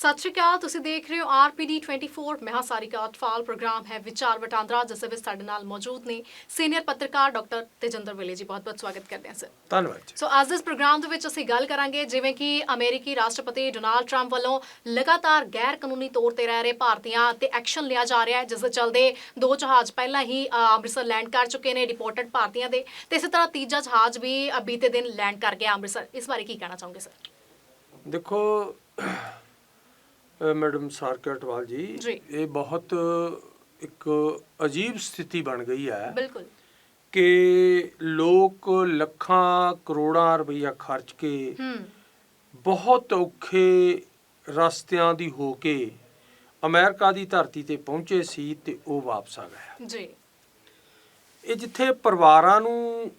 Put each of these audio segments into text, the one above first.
ਸਤਿ ਸ਼੍ਰੀ ਅਕਾਲ ਤੁਸੀਂ ਦੇਖ ਰਹੇ ਹੋ ਆਰਪੀਡੀ 24 ਮੈਂ ਸਾਰਿਕਾ ਅਟਫਾਲ ਪ੍ਰੋਗਰਾਮ ਹੈ ਵਿਚਾਰ ਵਟਾਂਦਰਾ ਜਿਸ ਵਿੱਚ ਸਾਡੇ ਨਾਲ ਮੌਜੂਦ ਨੇ ਸੀਨੀਅਰ ਪੱਤਰਕਾਰ ਡਾਕਟਰ ਤੇਜਿੰਦਰ ਵੇਲੇ ਜੀ ਬਹੁਤ ਬਹੁਤ ਸਵਾਗਤ ਕਰਦੇ ਹਾਂ ਸਰ। ਧੰਨਵਾਦ ਜੀ। ਸੋ ਅੱਜ ਇਸ ਪ੍ਰੋਗਰਾਮ ਦੇ ਵਿੱਚ ਅਸੀਂ ਗੱਲ ਕਰਾਂਗੇ ਜਿਵੇਂ ਕਿ ਅਮਰੀਕੀ ਰਾਸ਼ਟਰਪਤੀ ਡੋਨਾਲਡ ਟਰੰਪ ਵੱਲੋਂ ਲਗਾਤਾਰ ਗੈਰ ਕਾਨੂੰਨੀ ਤੌਰ ਤੇ ਰਹਿ ਰਹੇ ਭਾਰਤੀਆਂ ਤੇ ਐਕਸ਼ਨ ਲਿਆ ਜਾ ਰਿਹਾ ਹੈ ਜਿਸ ਦੇ ਚੱਲਦੇ ਦੋ ਜਹਾਜ਼ ਪਹਿਲਾਂ ਹੀ ਅੰਮ੍ਰਿਤਸਰ ਲੈਂਡ ਕਰ ਚੁੱਕੇ ਨੇ ਡਿਪੋਰਟਡ ਭਾਰਤੀਆਂ ਦੇ ਤੇ ਇਸੇ ਤਰ੍ਹਾਂ ਤੀਜਾ ਜਹਾਜ਼ ਵੀ ਬੀਤੇ ਦਿਨ ਲੈਂਡ ਕਰ ਗਿਆ ਅੰਮ੍ਰਿਤਸਰ। ਇਸ ਬਾਰੇ ਕੀ ਕਹਿਣਾ ਚਾਹੋਗੇ ਸਰ? ਦੇਖੋ ਮੈਡਮ ਸਾਰਕਾ ਅਟਵਾਲ ਜੀ ਜੀ। ਇਹ ਬਹੁਤ ਇੱਕ ਅਜੀਬ ਸਥਿਤੀ ਬਣ ਗਈ ਹੈ ਬਿਲਕੁਲ। ਕਿ ਲੋਕ ਲੱਖਾਂ ਕਰੋੜਾਂ ਰੁਪਈਆ ਖਰਚ ਕੇ ਹੂੰ। ਬਹੁਤ ਔਖੇ ਰਸਤਿਆਂ ਦੀ ਹੋ ਕੇ ਅਮਰੀਕਾ ਦੀ ਧਰਤੀ ਤੇ ਪਹੁੰਚੇ ਸੀ ਤੇ ਉਹ ਵਾਪਸ ਆ ਗਏ। ਜੀ। ਇਹ ਜਿੱਥੇ ਪਰਿਵਾਰਾਂ ਨੂੰ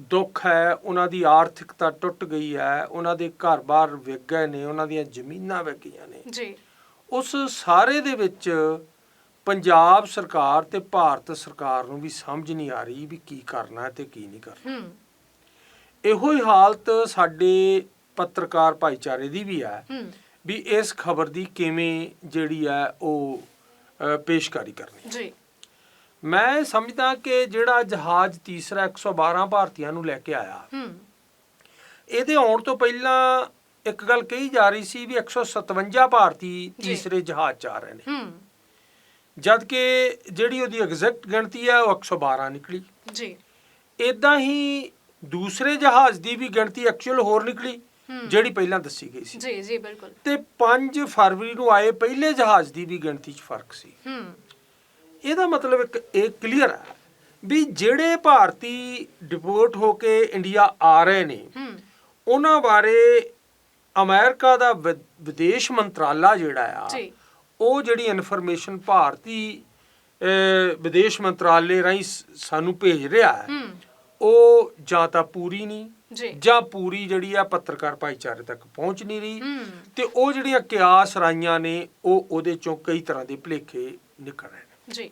ਦੁੱਖ ਹੈ ਉਹਨਾਂ ਦੀ ਆਰਥਿਕਤਾ ਟੁੱਟ ਗਈ ਹੈ ਉਹਨਾਂ ਦੇ ਘਰ-ਬਾਰ ਵਿਕ ਗਏ ਨੇ ਉਹਨਾਂ ਦੀਆਂ ਜ਼ਮੀਨਾਂ ਵਿਕ ਗਈਆਂ ਨੇ। ਜੀ। ਉਸ ਸਾਰੇ ਦੇ ਵਿੱਚ ਪੰਜਾਬ ਸਰਕਾਰ ਤੇ ਭਾਰਤ ਸਰਕਾਰ ਨੂੰ ਵੀ ਸਮਝ ਨਹੀਂ ਆ ਰਹੀ ਵੀ ਕੀ ਕਰਨਾ ਹੈ ਤੇ ਕੀ ਨਹੀਂ ਕਰਨਾ। ਹੂੰ। ਇਹੋ ਹੀ ਹਾਲਤ ਸਾਡੇ ਪੱਤਰਕਾਰ ਭਾਈਚਾਰੇ ਦੀ ਵੀ ਹੈ ਵੀ ਇਸ ਖਬਰ ਦੀ ਕਿਵੇਂ ਜਿਹੜੀ ਹੈ ਉਹ ਪੇਸ਼ਕਾਰੀ ਕਰਨੀ ਜੀ। ਮੈਂ ਸਮਝਦਾ ਕਿ ਜਿਹੜਾ ਜਹਾਜ਼ ਤੀਸਰਾ 112 ਭਾਰਤੀਆਂ ਨੂੰ ਲੈ ਕੇ ਆਇਆ ਹੂੰ। ਇਹਦੇ ਆਉਣ ਤੋਂ ਪਹਿਲਾਂ ਇੱਕ ਗੱਲ ਕਹੀ ਜਾ ਰਹੀ ਸੀ ਵੀ 157 ਭਾਰਤੀ। ਤੀਸਰੇ ਜਹਾਜ਼ 'ਚ ਆ ਰਹੇ ਨੇ। ਹੂੰ। ਜਦ ਕਿ ਜਿਹੜੀ ਉਹਦੀ ਐਗਜ਼ੈਕਟ ਗਿਣਤੀ ਹੈ ਉਹ 112 ਨਿਕਲੀ। ਜੀ। ਇਦਾਂ ਹੀ ਦੂਸਰੇ ਜਹਾਜ਼ ਦੀ ਵੀ ਗਿਣਤੀ ਐਕਚੁਅਲ ਹੋਰ ਨਿਕਲੀ ਜਿਹੜੀ ਪਹਿਲਾਂ ਦੱਸੀ ਗਈ ਸੀ। ਜੀ ਜੀ ਬਿਲਕੁਲ। ਤੇ 5 ਫਰਵਰੀ ਨੂੰ ਆਏ ਪਹਿਲੇ ਜਹਾਜ਼ ਦੀ ਵੀ ਗਿਣਤੀ 'ਚ ਫ਼ਰਕ ਸੀ। ਹੂੰ। ਇਹਦਾ ਮਤਲਬ ਇੱਕ ਇਹ ਕਲੀਅਰ ਹੈ ਵੀ ਜਿਹੜੇ ਭਾਰਤੀ ਡਿਪੋਰਟ ਹੋ ਕੇ ਇੰਡੀਆ ਆ ਰਹੇ ਨੇ ਹੂੰ। ਉਹਨਾਂ ਬਾਰੇ ਅਮਰੀਕਾ ਦਾ ਵਿਦੇਸ਼ ਮੰਤਰਾਲਾ ਜਿਹੜਾ ਆ ਜੀ। ਉਹ ਜਿਹੜੀ ਇਨਫੋਰਮੇਸ਼ਨ ਭਾਰਤੀ ਵਿਦੇਸ਼ ਮੰਤਰਾਲੇ ਰਾਹੀਂ ਸਾਨੂੰ ਭੇਜ ਰਿਹਾ ਹੈ ਉਹ ਜਾਂ ਤਾਂ ਪੂਰੀ ਨਹੀਂ ਜੀ। ਪੂਰੀ ਜਿਹੜੀ ਆ ਪੱਤਰਕਾਰ ਭਾਈਚਾਰੇ ਤੱਕ ਪਹੁੰਚ ਨਹੀਂ ਰਹੀ ਤੇ ਉਹ ਜਿਹੜੀਆਂ ਕਿਆਸ ਰਾਈਆਂ ਨੇ ਉਹ ਉਹਦੇ ਚੋਂ ਕਈ ਤਰ੍ਹਾਂ ਦੇ ਭੁਲੇਖੇ ਨਿਕਲ ਰਹੇ ਜੀ।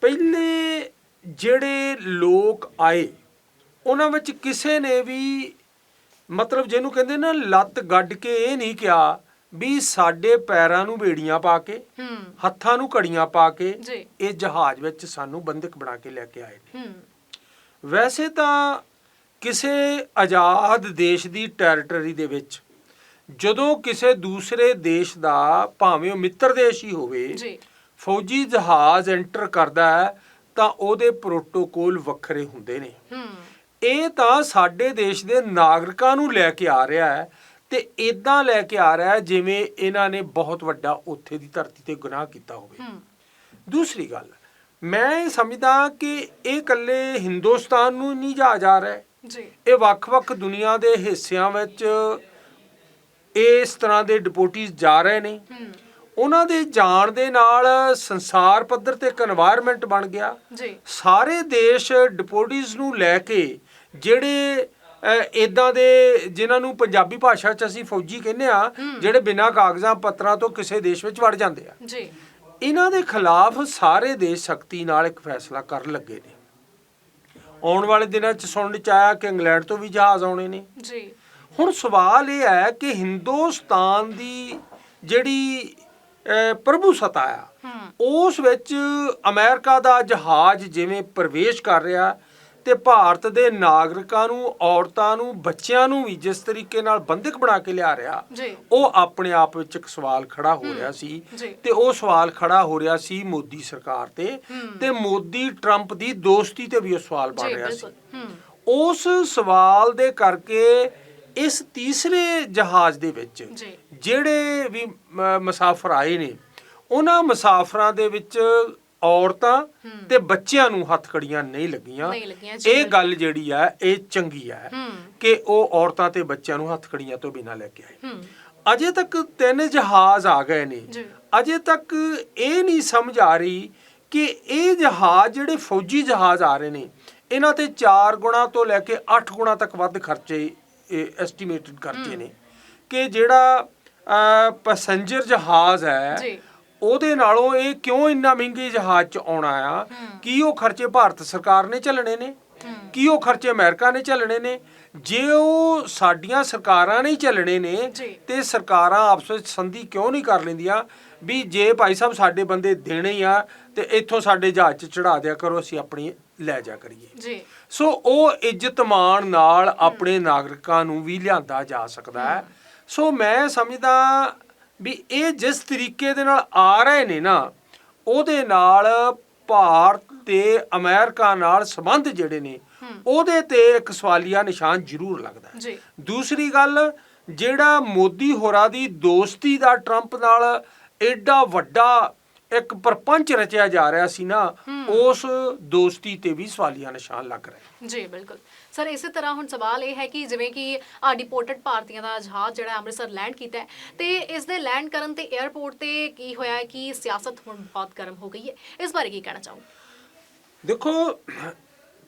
ਪਹਿਲੇ ਜਿਹੜੇ ਲੋਕ ਆਏ ਉਹਨਾਂ ਵਿੱਚ ਕਿਸੇ ਨੇ ਵੀ ਮਤਲਬ ਜਿਹਨੂੰ ਕਹਿੰਦੇ ਨਾ ਲੱਤ ਗੱਡ ਕੇ ਇਹ ਨਹੀਂ ਕਿਹਾ ਵੀ ਸਾਡੇ ਪੈਰਾਂ ਨੂੰ ਬੇੜੀਆਂ ਪਾ ਕੇ ਹੂੰ। ਹੱਥਾਂ ਨੂੰ ਘੜੀਆਂ ਪਾ ਕੇ ਇਹ ਜਹਾਜ਼ ਵਿੱਚ ਸਾਨੂੰ ਬੰਦਕ ਬਣਾ ਕੇ ਲੈ ਕੇ ਆਏ ਨੇ। ਹੂੰ। ਵੈਸੇ ਤਾਂ ਕਿਸੇ ਆਜ਼ਾਦ ਦੇਸ਼ ਦੀ ਟੈਰੀਟਰੀ ਦੇ ਵਿੱਚ ਜਦੋਂ ਕਿਸੇ ਦੂਸਰੇ ਦੇਸ਼ ਦਾ ਭਾਵੇਂ ਉਹ ਮਿੱਤਰ ਦੇਸ਼ ਹੀ ਹੋਵੇ ਜੀ। ਫੌਜੀ ਜਹਾਜ਼ ਐਂਟਰ ਕਰਦਾ ਹੈ ਤਾਂ ਉਹਦੇ ਪ੍ਰੋਟੋਕੋਲ ਵੱਖਰੇ ਹੁੰਦੇ ਨੇ। ਇਹ ਤਾਂ ਸਾਡੇ ਦੇਸ਼ ਦੇ ਨਾਗਰਿਕਾਂ ਨੂੰ ਲੈ ਕੇ ਆ ਰਿਹਾ ਹੈ ਤੇ ਇਦਾਂ ਲੈ ਕੇ ਆ ਰਿਹਾ ਹੈ ਜਿਵੇਂ ਇਹਨਾਂ ਨੇ ਬਹੁਤ ਵੱਡਾ ਉੱਥੇ ਦੀ ਧਰਤੀ ਤੇ ਗੁਨਾਹ ਕੀਤਾ ਹੋਵੇ। ਦੂਸਰੀ ਗੱਲ ਮੈਂ ਇਹ ਸਮਝਦਾ ਕਿ ਇਹ ਇਕੱਲੇ ਹਿੰਦੁਸਤਾਨ ਨੂੰ ਨਹੀਂ ਜਾ ਜਾ ਰਿਹਾ ਜੀ। ਇਹ ਵੱਖ-ਵੱਖ ਦੁਨੀਆ ਦੇ ਹਿੱਸਿਆਂ ਵਿੱਚ ਇਸ ਤਰ੍ਹਾਂ ਦੇ ਡਿਪੋਰਟੀਜ਼ ਜਾ ਰਹੇ ਨੇ। ਹੂੰ। ਉਹਨਾਂ ਦੇ ਜਾਣ ਦੇ ਨਾਲ ਸੰਸਾਰ ਪੱਧਰ ਤੇ ਇੱਕ এনवायरमेंट ਬਣ ਗਿਆ। ਜੀ। ਸਾਰੇ ਦੇਸ਼ ਡਿਪੋਰਟੀਜ਼ ਨੂੰ ਲੈ ਕੇ ਜਿਹੜੇ ਇਦਾਂ ਦੇ ਜਿਨ੍ਹਾਂ ਨੂੰ ਪੰਜਾਬੀ ਭਾਸ਼ਾ 'ਚ ਅਸੀਂ ਫੌਜੀ ਕਹਿੰਦੇ ਆ ਜਿਹੜੇ ਬਿਨਾਂ ਕਾਗਜ਼ਾਂ ਪੱਤਰਾਂ ਤੋਂ ਕਿਸੇ ਦੇਸ਼ ਵਿੱਚ ਵੜ ਜਾਂਦੇ ਆ। ਜੀ। ਇਹਨਾਂ ਦੇ ਖਿਲਾਫ ਸਾਰੇ ਦੇਸ਼ ਸ਼ਕਤੀ ਨਾਲ ਇੱਕ ਫੈਸਲਾ ਕਰਨ ਲੱਗੇ ਨੇ। ਆਉਣ ਵਾਲੇ ਦਿਨਾਂ 'ਚ ਸੁਣਨ 'ਚ ਆਇਆ ਕਿ ਇੰਗਲੈਂਡ ਤੋਂ ਵੀ ਜਹਾਜ਼ ਆਉਣੇ ਨੇ। ਜੀ। ਹੁਣ ਸਵਾਲ ਇਹ ਹੈ ਕਿ ਹਿੰਦੁਸਤਾਨ ਦੀ ਜਿਹੜੀ ਅਹ, ਪ੍ਰਭੂਸਤਾ ਆ ਹੂੰ। ਉਸ ਵਿੱਚ ਅਮਰੀਕਾ ਦਾ ਜਹਾਜ਼ ਜਿਵੇਂ ਪ੍ਰਵੇਸ਼ ਕਰ ਰਿਹਾ ਤੇ ਭਾਰਤ ਦੇ ਨਾਗਰਿਕਾਂ ਨੂੰ ਔਰਤਾਂ ਨੂੰ ਬੱਚਿਆਂ ਨੂੰ ਵੀ ਜਿਸ ਤਰੀਕੇ ਨਾਲ ਬੰਦਕ ਬਣਾ ਕੇ ਲਿਆ ਰਿਹਾ ਉਹ ਆਪਣੇ ਆਪ ਵਿੱਚ ਇੱਕ ਸਵਾਲ ਖੜਾ ਹੋ ਰਿਹਾ ਸੀ ਤੇ ਉਹ ਸਵਾਲ ਖੜਾ ਹੋ ਰਿਹਾ ਸੀ ਮੋਦੀ ਸਰਕਾਰ ਤੇ। ਤੇ ਮੋਦੀ ਟਰੰਪ ਦੀ ਦੋਸਤੀ ਤੇ ਵੀ ਉਹ ਸਵਾਲ ਬਣ ਰਿਹਾ ਸੀ। ਉਸ ਸਵਾਲ ਦੇ ਕਰਕੇ ਇਸ ਤੀਸਰੇ ਜਹਾਜ਼ ਦੇ ਵਿੱਚ ਜਿਹੜੇ ਵੀ ਮੁਸਾਫਰ ਆਏ ਨੇ ਉਹਨਾਂ ਮੁਸਾਫਰਾਂ ਦੇ ਵਿੱਚ ਔਰਤਾਂ। ਤੇ ਬੱਚਿਆਂ ਨੂੰ ਹੱਥਕੜੀਆਂ ਨਹੀਂ ਲੱਗੀਆਂ। ਨਹੀਂ ਲੱਗੀਆਂ ਜੀ। ਇਹ ਗੱਲ ਜਿਹੜੀ ਆ ਇਹ ਚੰਗੀ ਆ ਕਿ ਉਹ ਔਰਤਾਂ ਤੇ ਬੱਚਿਆਂ ਨੂੰ ਹੱਥਕੜੀਆਂ ਤੋਂ ਬਿਨਾਂ ਲੈ ਕੇ ਆਏ। ਅਜੇ ਤੱਕ ਤਿੰਨ ਜਹਾਜ਼ ਆ ਗਏ ਨੇ। ਅਜੇ ਤੱਕ ਇਹ ਨਹੀਂ ਸਮਝ ਆ ਰਹੀ ਕਿ ਇਹ ਜਹਾਜ਼ ਜਿਹੜੇ ਫੌਜੀ ਜਹਾਜ਼ ਆ ਰਹੇ ਨੇ ਇਹਨਾਂ ਤੇ 4 ਗੁਣਾ ਤੋਂ ਲੈ ਕੇ 8 ਗੁਣਾ ਤੱਕ ਵੱਧ ਖਰਚੇ ਐਸਟੀਮੇਟਡ ਖਰਚੇ ਨੇ ਕਿ ਜਿਹੜਾ ਪੈਸੇਂਜਰ ਜਹਾਜ਼ ਹੈ ਜੀ। ਉਹਦੇ ਨਾਲੋਂ ਇਹ ਕਿਉਂ ਇੰਨਾ ਮਹਿੰਗੇ ਜਹਾਜ਼ 'ਚ ਆਉਣਾ ਆ। ਕੀ ਉਹ ਖਰਚੇ ਭਾਰਤ ਸਰਕਾਰ ਨੇ ਚੱਲਣੇ ਨੇ? ਕੀ ਉਹ ਖਰਚੇ ਅਮਰੀਕਾ ਨੇ ਝੱਲਣੇ ਨੇ? ਜੇ ਉਹ ਸਾਡੀਆਂ ਸਰਕਾਰਾਂ ਨੇ ਹੀ ਝੱਲਣੇ ਨੇ। ਤੇ ਸਰਕਾਰਾਂ ਆਪਸ ਵਿੱਚ ਸੰਧੀ ਕਿਉਂ ਨਹੀਂ ਕਰ ਲੈਂਦੀਆਂ? ਵੀ ਜੇ ਭਾਈ ਸਾਹਿਬ ਸਾਡੇ ਬੰਦੇ ਦੇਣੇ ਆ ਤੇ ਇੱਥੋਂ ਸਾਡੇ ਜਹਾਜ਼ 'ਚ ਚੜਾ ਦਿਆ ਕਰੋ ਅਸੀਂ ਆਪਣੀ ਲੈ ਜਾ ਕਰੀਏ। ਜੀ। ਸੋ ਉਹ ਇੱਜ਼ਤ ਮਾਣ ਨਾਲ ਆਪਣੇ ਨਾਗਰਿਕਾਂ ਨੂੰ ਵੀ ਲਿਆਂਦਾ ਜਾ ਸਕਦਾ ਹੈ। ਸੋ ਮੈਂ ਸਮਝਦਾ ਵੀ ਇਹ ਜਿਸ ਤਰੀਕੇ ਦੇ ਨਾਲ ਆ ਰਹੇ ਨੇ ਨਾ ਉਹਦੇ ਨਾਲ ਭਾਰਤ ਤੇ ਅਮਰੀਕਾ ਨਾਲ ਸੰਬੰਧ ਜਿਹੜੇ ਨੇ ਉਹਦੇ ਤੇ ਇੱਕ ਸਵਾਲੀਆ ਨਿਸ਼ਾਨ ਜ਼ਰੂਰ ਲੱਗਦਾ ਹੈ। ਦੂਸਰੀ ਗੱਲ ਜਿਹੜਾ ਮੋਦੀ ਹੋਰਾਂ ਦੀ ਦੋਸਤੀ ਦਾ ਟਰੰਪ ਨਾਲ ਐਡਾ ਵੱਡਾ ਇੱਕ ਪ੍ਰਪੰਚ ਰਚਿਆ ਜਾ ਰਿਹਾ ਸੀ ਨਾ ਉਸ ਦੋਸਤੀ ਤੇ ਵੀ ਸਵਾਲੀਆ ਨਿਸ਼ਾਨ ਲੱਗ ਰਿਹਾ। ਜੀ ਬਿਲਕੁਲ। ਸਰ ਇਸੇ ਤਰ੍ਹਾਂ ਹੁਣ ਸਵਾਲ ਇਹ ਹੈ ਕਿ ਜਿਵੇਂ ਕਿ ਡਿਪੋਰਟਡ ਭਾਰਤੀਆਂ ਦਾ ਜਹਾਜ਼ ਜਿਹੜਾ ਅੰਮ੍ਰਿਤਸਰ ਲੈਂਡ ਕੀਤਾ ਹੈ ਤੇ ਇਸ ਦੇ ਲੈਂਡ ਕਰਨ ਤੇ 에ਅਰਪੋਰਟ ਤੇ ਕੀ ਹੋਇਆ ਹੈ ਕਿ ਸਿਆਸਤ ਹੁਣ ਬਹੁਤ ਗਰਮ ਹੋ ਗਈ ਹੈ? ਇਸ ਬਾਰੇ ਕੀ ਕਹਿਣਾ ਚਾਹੋ ਦੇਖੋ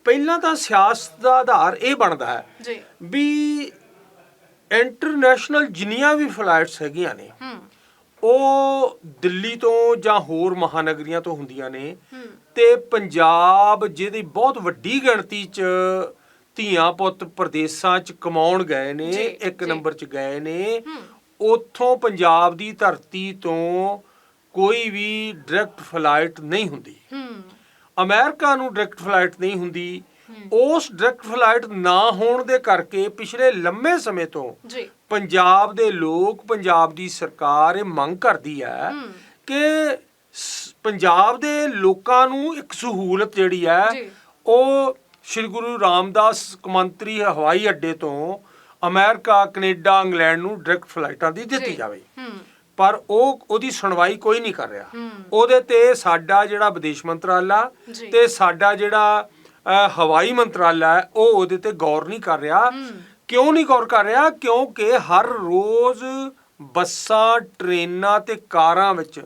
ਪਹਿਲਾਂ ਤਾਂ ਸਿਆਸਤ ਦਾ ਆਧਾਰ ਇਹ ਬਣਦਾ ਹੈ ਜੀ। ਵੀ ਇੰਟਰਨੈਸ਼ਨਲ ਜਿੰਨੀਆਂ ਵੀ ਫਲਾਈਟਸ ਹੈਗੀਆਂ ਨੇ ਹੂੰ। ਉਹ ਦਿੱਲੀ ਤੋਂ ਜਾਂ ਹੋਰ ਮਹਾਨਗਰੀਆਂ ਤੋਂ ਹੁੰਦੀਆਂ ਨੇ। ਤੇ ਪੰਜਾਬ ਜਿਹਦੀ ਬਹੁਤ ਵੱਡੀ ਗਿਣਤੀ 'ਚ ਧੀਆਂ ਪੁੱਤ ਪ੍ਰਦੇਸਾਂ 'ਚ ਕਮਾਉਣ ਗਏ ਨੇ ਇੱਕ। ਨੰਬਰ 'ਚ ਗਏ ਨੇ। ਉੱਥੋਂ ਪੰਜਾਬ ਦੀ ਧਰਤੀ ਤੋਂ ਕੋਈ ਵੀ ਡਾਇਰੈਕਟ ਫਲਾਈਟ ਨਹੀਂ ਹੁੰਦੀ। ਅਮਰੀਕਾ ਨੂੰ ਡਾਇਰੈਕਟ ਫਲਾਈਟ ਨਹੀਂ ਹੁੰਦੀ। ਉਸ ਡਾਇਰੈਕਟ ਫਲਾਈਟ ਨਾ ਹੋਣ ਦੇ ਕਰਕੇ ਪਿਛਲੇ ਲੰਮੇ ਸਮੇਂ ਤੋਂ ਜੀ ਪੰਜਾਬ ਦੇ ਲੋਕ ਪੰਜਾਬ ਦੀ ਸਰਕਾਰ ਇਹ ਮੰਗ ਕਰਦੀ ਹੈ। ਕਿ ਪੰਜਾਬ ਦੇ ਲੋਕਾਂ ਨੂੰ ਇੱਕ ਸਹੂਲਤ ਜਿਹੜੀ ਹੈ। ਉਹ ਸ੍ਰੀ ਗੁਰੂ ਰਾਮਦਾਸ ਕੌਮਾਂਤਰੀ ਹਵਾਈ ਅੱਡੇ ਤੋਂ ਅਮਰੀਕਾ ਕੈਨੇਡਾ ਇੰਗਲੈਂਡ ਨੂੰ ਡਾਇਰੈਕਟ ਫਲਾਈਟਾਂ ਦੀ ਦਿੱਤੀ। ਜਾਵੇ ਪਰ ਉਹ ਉਹਦੀ ਸੁਣਵਾਈ ਕੋਈ ਨਹੀਂ ਕਰ ਰਿਹਾ। ਉਹਦੇ ਤੇ ਸਾਡਾ ਜਿਹੜਾ ਵਿਦੇਸ਼ ਮੰਤਰਾਲਾ। ਤੇ ਸਾਡਾ ਜਿਹੜਾ ਹਵਾਈ ਮੰਤਰਾਲਾ ਹੈ ਉਹ ਉਹਦੇ ਤੇ ਗੌਰ ਨਹੀਂ ਕਰ ਰਿਹਾ। ਕਿਉਂ ਨਹੀਂ ਗੌਰ ਕਰ ਰਿਹਾ? ਕਿਉਂਕਿ ਹਰ ਰੋਜ਼ ਬੱਸਾਂ ਟ੍ਰੇਨਾਂ ਤੇ ਕਾਰਾਂ ਵਿੱਚ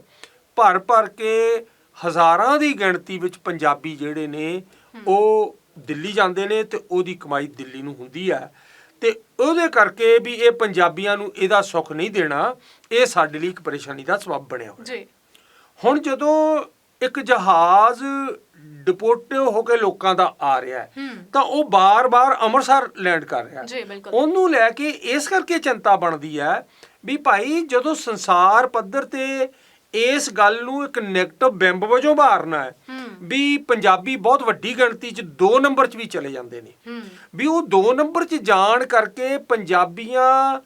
ਭਰ ਭਰ ਕੇ ਹਜ਼ਾਰਾਂ ਦੀ ਗਿਣਤੀ ਵਿੱਚ ਪੰਜਾਬੀ ਜਿਹੜੇ ਨੇ ਉਹ ਦਿੱਲੀ ਜਾਂਦੇ ਨੇ ਤੇ ਉਹਦੀ ਕਮਾਈ ਦਿੱਲੀ ਨੂੰ ਹੁੰਦੀ ਹੈ। ਤੇ ਉਹਦੇ ਕਰਕੇ ਵੀ ਇਹ ਪੰਜਾਬੀਆਂ ਨੂੰ ਇਹਦਾ ਸੁੱਖ ਨਹੀਂ ਦੇਣਾ ਇਹ ਸਾਡੇ ਲਈ ਇੱਕ ਪਰੇਸ਼ਾਨੀ ਦਾ ਸਬਬ ਬਣਿਆ ਹੋਇਆ। ਜੀ। ਹੁਣ ਜਦੋਂ ਇੱਕ ਜਹਾਜ਼ ਡਿਪੋਰਟ ਹੋ ਕੇ ਲੋਕਾਂ ਦਾ ਆ ਰਿਹਾ ਹੈ। ਤਾਂ ਉਹ ਬਾਰ-ਬਾਰ ਅੰਮ੍ਰਿਤਸਰ ਲੈਂਡ ਕਰ ਰਿਹਾ ਹੈ। ਜੀ ਬਿਲਕੁਲ। ਉਹਨੂੰ ਲੈ ਕੇ ਇਸ ਕਰਕੇ ਚਿੰਤਾ ਬਣਦੀ ਹੈ ਵੀ ਭਾਈ ਜਦੋਂ ਸੰਸਾਰ ਪੱਧਰ ਤੇ ਇਸ ਗੱਲ ਨੂੰ ਇੱਕ ਨੈਗੇਟਿਵ ਬਿੰਬ ਵਜੋਂ ਮਾਰਨਾ ਹੈ ਵੀ ਪੰਜਾਬੀ ਬਹੁਤ ਵੱਡੀ ਗਿਣਤੀ 'ਚ 2 ਨੰਬਰ 'ਚ ਵੀ ਚਲੇ ਜਾਂਦੇ ਨੇ। ਵੀ ਉਹ 2 ਨੰਬਰ 'ਚ ਜਾਣ ਕਰਕੇ ਪੰਜਾਬੀਆਂ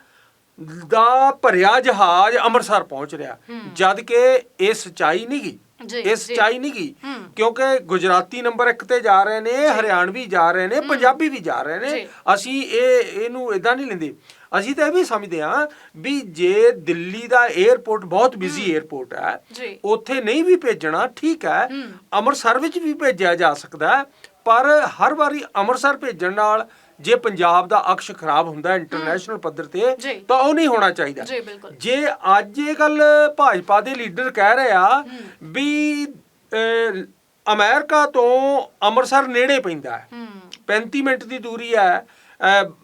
ਦਾ ਭਰਿਆ ਜਹਾਜ਼ ਅੰਮ੍ਰਿਤਸਰ ਪਹੁੰਚ ਰਿਹਾ। ਜਦ ਕਿ ਇਹ ਸਚਾਈ ਨਹੀਂ ਗੀ। ਜੀ, ਇਹ। ਸਚਾਈ ਨਹੀਂ ਗੀ ਹੂੰ। ਕਿਉਂਕਿ ਗੁਜਰਾਤੀ ਨੰਬਰ 1 ਤੇ ਜਾ ਰਹੇ ਨੇ ਹਰਿਆਣਵੀ ਜਾ ਰਹੇ ਨੇ ਪੰਜਾਬੀ ਵੀ ਜਾ ਰਹੇ ਨੇ। ਅਸੀਂ ਇਹ ਇਹਨੂੰ ਇਦਾਂ ਨਹੀਂ ਲੈਂਦੇ ਅਸੀਂ ਤਾਂ ਇਹ ਵੀ ਸਮਝਦੇ ਹਾਂ ਵੀ ਜੇ ਦਿੱਲੀ ਦਾ 에ਅਰਪੋਰਟ ਬਹੁਤ ਬਿਜ਼ੀ 에ਅਰਪੋਰਟ ਹੈ ਜੀ। ਉੱਥੇ ਨਹੀਂ ਵੀ ਭੇਜਣਾ ਠੀਕ ਹੈ ਹੂੰ। ਅੰਮ੍ਰਿਤਸਰ ਵਿੱਚ ਵੀ ਭੇਜਿਆ ਜਾ ਸਕਦਾ ਹੈ ਪਰ ਹਰ ਵਾਰੀ ਅੰਮ੍ਰਿਤਸਰ ਭੇਜਣ ਨਾਲ ਜੇ ਪੰਜਾਬ ਦਾ ਅਕਸ਼ ਖਰਾਬ ਹੁੰਦਾ ਇੰਟਰਨੈਸ਼ਨਲ ਪੱਧਰ ਤੇ। ਤਾਂ ਉਹ ਨਹੀਂ ਹੋਣਾ ਚਾਹੀਦਾ। ਜੀ, ਬਿਲਕੁਲ। ਜੇ ਅੱਜ ਇਹ ਗੱਲ ਭਾਜਪਾ ਦੇ ਲੀਡਰ ਕਹਿ ਰਹੇ ਆ ਵੀ ਅਮਰੀਕਾ ਤੋਂ ਅੰਮ੍ਰਿਤਸਰ ਨੇੜੇ ਪੈਂਦਾ ਹੂੰ। 35 ਮਿੰਟ ਦੀ ਦੂਰੀ ਹੈ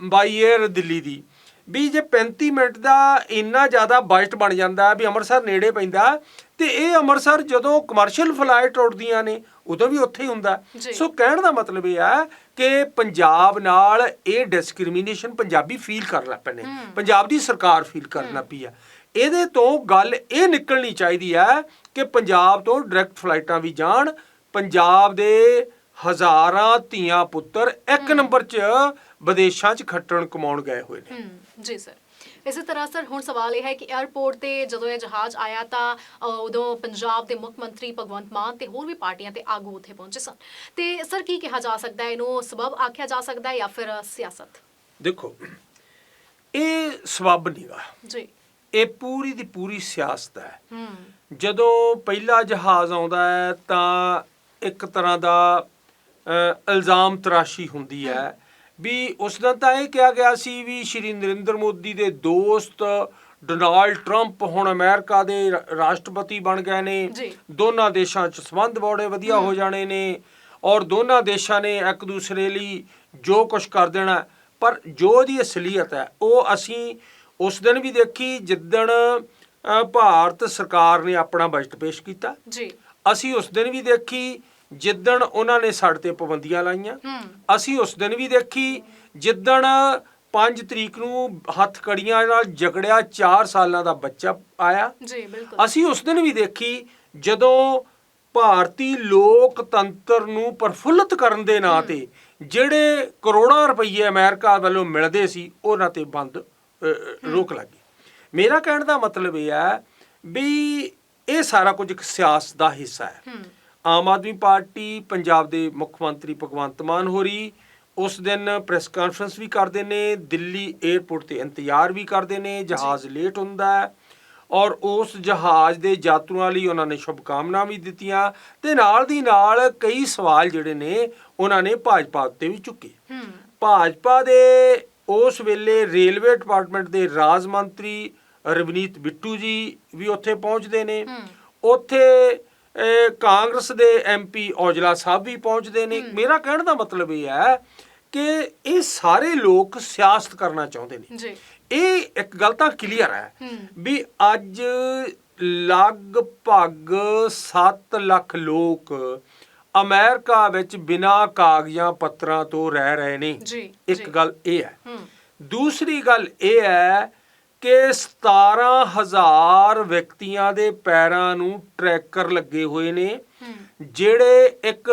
ਬਾਈ 에ਅਰ ਦਿੱਲੀ ਦੀ। ਵੀ ਜੇ 35 ਮਿੰਟ ਦਾ ਇੰਨਾ ਜ਼ਿਆਦਾ ਬਜਟ ਬਣ ਜਾਂਦਾ ਵੀ ਅੰਮ੍ਰਿਤਸਰ ਨੇੜੇ ਪੈਂਦਾ ਤੇ ਇਹ ਅੰਮ੍ਰਿਤਸਰ ਜਦੋਂ ਕਮਰਸ਼ੀਅਲ ਫਲਾਈਟ ਉੱਡਦੀਆਂ ਨੇ ਉਦੋਂ ਵੀ ਉੱਥੇ ਹੀ ਹੁੰਦਾ। ਸੋ ਕਹਿਣ ਦਾ ਮਤਲਬ ਇਹ ਹੈ ਕਿ ਪੰਜਾਬ ਨਾਲ ਇਹ ਡਿਸਕ੍ਰਿਮੀਨੇਸ਼ਨ ਪੰਜਾਬੀ ਫੀਲ ਕਰਨ ਲੱਗ ਪਏ ਨੇ। ਪੰਜਾਬ ਦੀ ਸਰਕਾਰ ਫੀਲ ਕਰਨ ਲੱਗ ਪਈ ਹੈ ਇਹਦੇ ਤੋਂ ਗੱਲ ਇਹ ਨਿਕਲਣੀ ਚਾਹੀਦੀ ਹੈ ਕਿ ਪੰਜਾਬ ਤੋਂ ਡਾਇਰੈਕਟ ਫਲਾਈਟਾਂ ਵੀ ਜਾਣ। ਪੰਜਾਬ ਦੇ ਹਜ਼ਾਰਾਂ ਧੀਆਂ ਪੁੱਤਰ ਇੱਕ ਨੰਬਰ 'ਚ ਵਿਦੇਸ਼ਾਂ 'ਚ ਖੱਟਣ ਕਮਾਉਣ ਗਏ ਹੋਏ ਨੇ। ਜੀ ਸਰ। ਇਸੇ ਤਰ੍ਹਾਂ ਸਰ ਹੁਣ ਸਵਾਲ ਇਹ ਹੈ ਕਿ 에ਅਰਪੋਰਟ ਤੇ ਜਦੋਂ ਇਹ ਜਹਾਜ਼ ਆਇਆ ਤਾਂ ਉਦੋਂ ਪੰਜਾਬ ਦੇ ਮੁੱਖ ਮੰਤਰੀ ਭਗਵੰਤ ਮਾਨ ਤੇ ਹੋਰ ਵੀ ਪਾਰਟੀਆਂ ਤੇ ਆਗੂ ਉੱਥੇ ਪਹੁੰਚੇ ਸਨ। ਤੇ ਸਰ ਕੀ ਕਿਹਾ ਜਾ ਸਕਦਾ ਹੈ? ਇਹਨੂੰ ਸਬਬ ਆਖਿਆ ਜਾ ਸਕਦਾ ਹੈ ਜਾਂ ਫਿਰ ਸਿਆਸਤ? ਦੇਖੋ ਇਹ ਸਬੱਬ ਨਹੀਂਗਾ ਜੀ। ਇਹ ਪੂਰੀ ਦੀ ਪੂਰੀ ਸਿਆਸਤ ਹੈ। ਜਦੋਂ ਪਹਿਲਾ ਜਹਾਜ਼ ਆਉਂਦਾ ਹੈ ਤਾਂ ਇੱਕ ਤਰ੍ਹਾਂ ਦਾ ਇਲਜ਼ਾਮ ਤਰਾਸ਼ੀ ਹੁੰਦੀ ਹੈ। ਵੀ ਉਸ ਦਿਨ ਤਾਂ ਇਹ ਕਿਹਾ ਗਿਆ ਸੀ ਵੀ ਸ਼੍ਰੀ ਨਰਿੰਦਰ ਮੋਦੀ ਦੇ ਦੋਸਤ ਡੋਨਾਲਡ ਟਰੰਪ ਹੁਣ ਅਮਰੀਕਾ ਦੇ ਰਾਸ਼ਟਰਪਤੀ ਬਣ ਗਏ ਨੇ। ਦੋਨਾਂ ਦੇਸ਼ਾਂ 'ਚ ਸੰਬੰਧ ਬੜੇ ਵਧੀਆ ਹੋ ਜਾਣੇ ਨੇ ਔਰ ਦੋਨਾਂ ਦੇਸ਼ਾਂ ਨੇ ਇੱਕ ਦੂਸਰੇ ਲਈ ਜੋ ਕੁਝ ਕਰ ਦੇਣਾ। ਪਰ ਜੋ ਉਹਦੀ ਅਸਲੀਅਤ ਹੈ ਉਹ ਅਸੀਂ ਉਸ ਦਿਨ ਵੀ ਦੇਖੀ ਜਿੱਦਣ ਭਾਰਤ ਸਰਕਾਰ ਨੇ ਆਪਣਾ ਬਜਟ ਪੇਸ਼ ਕੀਤਾ ਜੀ ਅਸੀਂ ਉਸ ਦਿਨ ਵੀ ਦੇਖੀ ਜਿੱਦਣ ਉਹਨਾਂ ਨੇ ਸਾਡੇ ਤੇ ਪਾਬੰਦੀਆਂ ਲਾਈਆਂ ਅਸੀਂ ਉਸ ਦਿਨ ਵੀ ਦੇਖੀ ਜਿੱਦਣ 5 ਤਰੀਕ ਨੂੰ ਹੱਥ ਕੜੀਆਂ ਨਾਲ ਜਕੜਿਆ 4 ਸਾਲਾਂ ਦਾ ਬੱਚਾ ਆਇਆ ਜੀ ਬਿਲਕੁਲ। ਅਸੀਂ ਉਸ ਦਿਨ ਵੀ ਦੇਖੀ ਜਦੋਂ ਭਾਰਤੀ ਲੋਕਤੰਤਰ ਨੂੰ ਪ੍ਰਫੁੱਲਤ ਕਰਨ ਦੇ ਨਾਂ ਤੇ ਜਿਹੜੇ ਕਰੋੜਾਂ ਰੁਪਏ ਅਮਰੀਕਾ ਵੱਲੋਂ ਮਿਲਦੇ ਸੀ ਉਹਨਾਂ ਤੇ ਬੰਦ ਰੋਕ ਲੱਗੀ। ਮੇਰਾ ਕਹਿਣ ਦਾ ਮਤਲਬ ਇਹ ਹੈ ਵੀ ਇਹ ਸਾਰਾ ਕੁਝ ਇੱਕ ਸਿਆਸਤ ਦਾ ਹਿੱਸਾ ਹੂੰ। ਆਮ ਆਦਮੀ ਪਾਰਟੀ ਪੰਜਾਬ ਦੇ ਮੁੱਖ ਮੰਤਰੀ ਭਗਵੰਤ ਮਾਨ ਹੋਰੀ ਉਸ ਦਿਨ ਪ੍ਰੈਸ ਕਾਨਫਰੰਸ ਵੀ ਕਰਦੇ ਨੇ ਦਿੱਲੀ 에ਅਰਪੋਰਟ ਤੇ ਇੰਤਜ਼ਾਰ ਵੀ ਕਰਦੇ ਨੇ ਜਹਾਜ਼ ਲੇਟ ਹੁੰਦਾ ਹੈ ਔਰ ਉਸ ਜਹਾਜ਼ ਦੇ ਯਾਤਰੂਆਂ ਲਈ ਉਹਨਾਂ ਨੇ ਸ਼ੁਭਕਾਮਨਾ ਵੀ ਦਿੱਤੀਆਂ ਤੇ ਨਾਲ ਦੀ ਨਾਲ ਕਈ ਸਵਾਲ ਜਿਹੜੇ ਨੇ ਉਹਨਾਂ ਨੇ ਭਾਜਪਾ ਉੱਤੇ ਵੀ ਚੁੱਕੇ। ਭਾਜਪਾ ਦੇ ਉਸ ਵੇਲੇ ਰੇਲਵੇ ਡਿਪਾਰਟਮੈਂਟ ਦੇ ਰਾਜ ਮੰਤਰੀ ਰਵਨੀਤ ਬਿੱਟੂ ਜੀ ਵੀ ਉੱਥੇ ਪਹੁੰਚਦੇ ਨੇ। ਉੱਥੇ ਕਾਂਗਰਸ ਦੇ ਐਮਪੀ ਔਜਲਾ ਸਾਹਿਬ ਵੀ ਪਹੁੰਚਦੇ ਨੇ। ਮੇਰਾ ਕਹਿਣ ਦਾ ਮਤਲਬ ਇਹ ਹੈ ਕਿ ਇਹ ਸਾਰੇ ਲੋਕ ਸਿਆਸਤ ਕਰਨਾ ਚਾਹੁੰਦੇ ਨੇ। ਜੀ। ਇਹ ਇੱਕ ਗੱਲ ਤਾਂ ਕਲੀਅਰ ਹੈ ਵੀ ਅੱਜ ਲਗਭਗ 7 ਲੱਖ ਲੋਕ ਅਮਰੀਕਾ ਵਿੱਚ ਬਿਨਾਂ ਕਾਗਜ਼ਾਂ ਪੱਤਰਾਂ ਤੋਂ ਰਹਿ ਰਹੇ ਨੇ। ਇੱਕ। ਗੱਲ ਇਹ ਹੂੰ। ਦੂਸਰੀ ਗੱਲ ਇਹ ਹੈ ਕਿ 17000 ਵਿਅਕਤੀਆਂ ਦੇ ਪੈਰਾਂ ਨੂੰ ਟਰੈਕਰ ਲੱਗੇ ਹੋਏ ਨੇ ਜਿਹੜੇ ਇੱਕ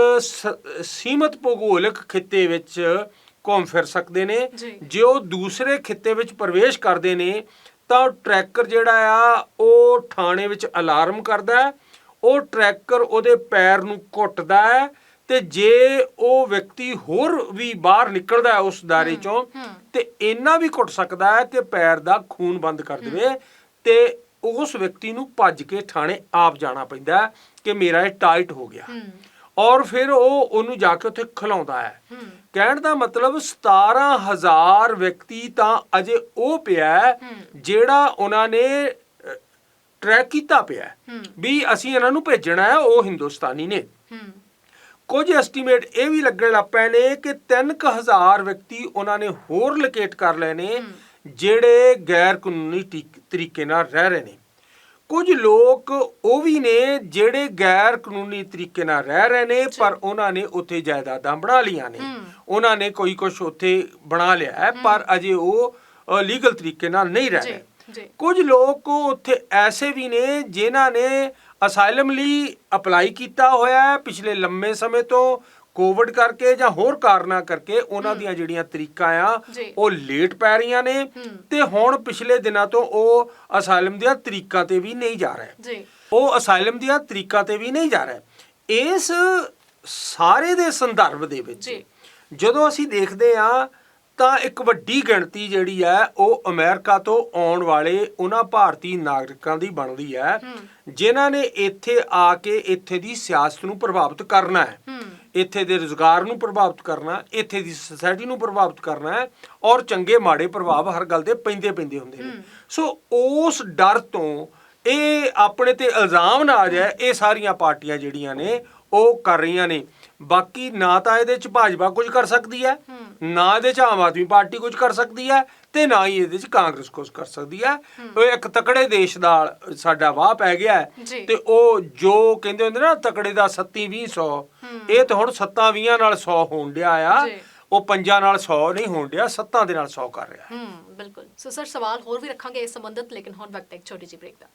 ਸੀਮਤ ਭੂਗੋਲਿਕ ਖਿੱਤੇ ਵਿੱਚ ਘੁੰਮ ਫਿਰ ਸਕਦੇ ਨੇ। ਜੀ। ਜੇ ਉਹ ਦੂਸਰੇ ਖਿੱਤੇ ਵਿੱਚ ਪ੍ਰਵੇਸ਼ ਕਰਦੇ ਨੇ ਤਾਂ ਟਰੈਕਰ ਜਿਹੜਾ ਆ ਉਹ ਥਾਣੇ ਵਿੱਚ ਅਲਾਰਮ ਕਰਦਾ ਹੈ। ਉਹ ਟਰੈਕਰ ਉਹਦੇ ਪੈਰ ਨੂੰ ਘੁੱਟਦਾ ਹੈ ਤੇ ਜੇ ਉਹ ਵਿਅਕਤੀ ਹੋਰ ਵੀ ਬਾਹਰ ਨਿਕਲਦਾ ਹੈ ਉਸ ਦਾਇਰੇ ਚੋਂ। ਤੇ ਇੰਨਾ ਵੀ ਘੁੱਟ ਸਕਦਾ ਹੈ ਕਿ ਪੈਰ ਦਾ ਖੂਨ ਬੰਦ ਕਰ ਦੇਵੇ ਤੇ ਉਸ ਵਿਅਕਤੀ ਨੂੰ ਭੱਜ ਕੇ ਥਾਣੇ ਆਪ ਜਾਣਾ ਪੈਂਦਾ ਕਿ ਮੇਰਾ ਇਹ ਟਾਈਟ ਹੋ ਗਿਆ। ਔਰ ਫਿਰ ਉਹ ਉਹਨੂੰ ਜਾ ਕੇ ਉੱਥੇ ਖਿਲਾਉਂਦਾ ਹੈ। ਕਹਿਣ ਦਾ ਮਤਲਬ 17000 ਵਿਅਕਤੀ ਤਾਂ ਅਜੇ ਉਹ ਪਿਆ। ਜਿਹੜਾ ਉਹਨਾਂ ਨੇ ਟਰੈਕ ਕੀਤਾ ਪਿਆ ਵੀ ਅਸੀਂ ਇਹਨਾਂ ਨੂੰ ਭੇਜਣਾ ਹੈ ਉਹ ਹਿੰਦੁਸਤਾਨੀ ਨੇ। ਕੁਝ ਐਸਟੀਮੇਟ ਇਹ ਵੀ ਲੱਗਣ ਲੱਗ ਪਏ ਨੇ ਕਿ 3000 ਵਿਅਕਤੀ ਉਹਨਾਂ ਨੇ ਹੋਰ ਲੋਕੇਟ ਕਰ ਲਏ ਨੇ ਜਿਹੜੇ ਗੈਰ ਕਾਨੂੰਨੀ ਤਰੀਕੇ ਨਾਲ ਰਹਿ ਰਹੇ ਨੇ। ਕੁਝ ਲੋਕ ਉਹ ਵੀ ਨੇ ਜਿਹੜੇ ਗੈਰ ਕਾਨੂੰਨੀ ਤਰੀਕੇ ਨਾਲ ਰਹਿ ਰਹੇ ਨੇ ਪਰ ਉਹਨਾਂ ਨੇ ਉੱਥੇ ਜਾਇਦਾਦਾਂ ਬਣਾ ਲਈਆਂ ਨੇ। ਉਹਨਾਂ ਨੇ ਕੋਈ ਕੁਝ ਉੱਥੇ ਬਣਾ ਲਿਆ ਹੈ ਪਰ ਅਜੇ ਉਹ ਲੀਗਲ ਤਰੀਕੇ ਨਾਲ ਨਹੀਂ ਰਹਿ ਰਹੇ। ਕੁਝ ਲੋਕ ਉੱਥੇ ਐਸੇ ਵੀ ਨੇ ਜਿਨ੍ਹਾਂ ਨੇ ਅਸਾਈਲਮ ਲਈ ਅਪਲਾਈ ਕੀਤਾ ਹੋਇਆ ਹੈ ਪਿਛਲੇ ਲੰਮੇ ਸਮੇਂ ਤੋਂ ਕੋਵਿਡ ਕਰਕੇ ਜਾਂ ਹੋਰ ਕਾਰਨਾਂ ਕਰਕੇ ਉਹਨਾਂ ਦੀਆਂ ਜਿਹੜੀਆਂ ਤਰੀਕਾਂ ਆ। ਉਹ ਲੇਟ ਪੈ ਰਹੀਆਂ ਨੇ। ਤੇ ਹੁਣ ਪਿਛਲੇ ਦਿਨਾਂ ਤੋਂ ਉਹ ਅਸਾਈਲਮ ਦੀਆਂ ਤਰੀਕਾਂ ਤੇ ਵੀ ਨਹੀਂ ਜਾ ਰਹੇ ਜੀ ਉਹ ਅਸਾਈਲਮ ਦੀਆਂ ਤਰੀਕਾਂ ਤੇ ਵੀ ਨਹੀਂ ਜਾ ਰਹੇ ਇਸ ਸਾਰੇ ਦੇ ਸੰਦਰਭ ਦੇ ਵਿੱਚ। ਜਦੋਂ ਅਸੀਂ ਦੇਖਦੇ ਆ ਤਾਂ ਇੱਕ ਵੱਡੀ ਗਿਣਤੀ ਜਿਹੜੀ ਹੈ ਉਹ ਅਮਰੀਕਾ ਤੋਂ ਆਉਣ ਵਾਲੇ ਉਹਨਾਂ ਭਾਰਤੀ ਨਾਗਰਿਕਾਂ ਦੀ ਬਣਦੀ ਹੈ ਜਿਨ੍ਹਾਂ ਨੇ ਇੱਥੇ ਆ ਕੇ ਇੱਥੇ ਦੀ ਸਿਆਸਤ ਨੂੰ ਪ੍ਰਭਾਵਿਤ ਕਰਨਾ ਹੈ। ਇੱਥੇ ਦੇ ਰੁਜ਼ਗਾਰ ਨੂੰ ਪ੍ਰਭਾਵਿਤ ਕਰਨਾ ਇੱਥੇ ਦੀ ਸੋਸਾਇਟੀ ਨੂੰ ਪ੍ਰਭਾਵਿਤ ਕਰਨਾ ਹੈ ਔਰ ਚੰਗੇ ਮਾੜੇ ਪ੍ਰਭਾਵ ਹਰ ਗੱਲ ਦੇ ਪੈਂਦੇ ਪੈਂਦੇ ਹੁੰਦੇ ਨੇ। ਸੋ ਉਸ ਡਰ ਤੋਂ ਇਹ ਆਪਣੇ ਤੇ ਇਲਜ਼ਾਮ ਨਾ ਆ ਜਾਏ ਇਹ ਸਾਰੀਆਂ ਪਾਰਟੀਆਂ ਜਿਹੜੀਆਂ ਨੇ ਉਹ ਕਰ ਰਹੀਆਂ ਨੇ। ਬਾਕੀ ਨਾ ਤਾਂ ਇਹਦੇ ਚ ਭਾਜਪਾ ਕੁਝ ਕਰ ਸਕਦੀ ਹੈ। ਨਾ ਇਹਦੇ ਚ ਆਮ ਆਦਮੀ ਪਾਰਟੀ ਕੁਝ ਕਰ ਸਕਦੀ ਹੈ ਤੇ ਨਾ ਹੀ ਇਹਦੇ ਚ ਕਾਂਗਰਸ ਕੁਝ ਕਰ ਸਕਦੀ ਹੈ। ਉਹ ਇੱਕ ਤਕੜੇ ਦੇਸ਼ ਨਾਲ ਸਾਡਾ ਵਾਹ ਪੈ ਗਿਆ ਹੈ। ਤੇ ਉਹ ਜੋ ਕਹਿੰਦੇ ਹੁੰਦੇ ਨਾ ਤਕੜੇ ਦਾ 27 200 ਇਹ ਤਾਂ ਹੁਣ 7 20 ਨਾਲ 100 ਹੋਣ ਡਿਆ ਆ। ਉਹ ਪੰਜਾਂ ਨਾਲ 100 ਨਹੀਂ ਹੋਣ ਡਿਆ 7 ਦੇ ਨਾਲ 100 ਕਰ ਰਿਹਾ ਹੂੰ। ਬਿਲਕੁਲ। ਸੋ ਸਰ ਸਵਾਲ ਹੋਰ ਵੀ ਰੱਖਾਂਗੇ ਇਸ ਸੰਬੰਧਤ ਲੇਕਿਨ ਹੁਣ ਵਕਤ ਹੈ ਇੱਕ ਛੋਟੀ ਜਿਹੀ ਬ੍ਰੇਕ ਦਾ।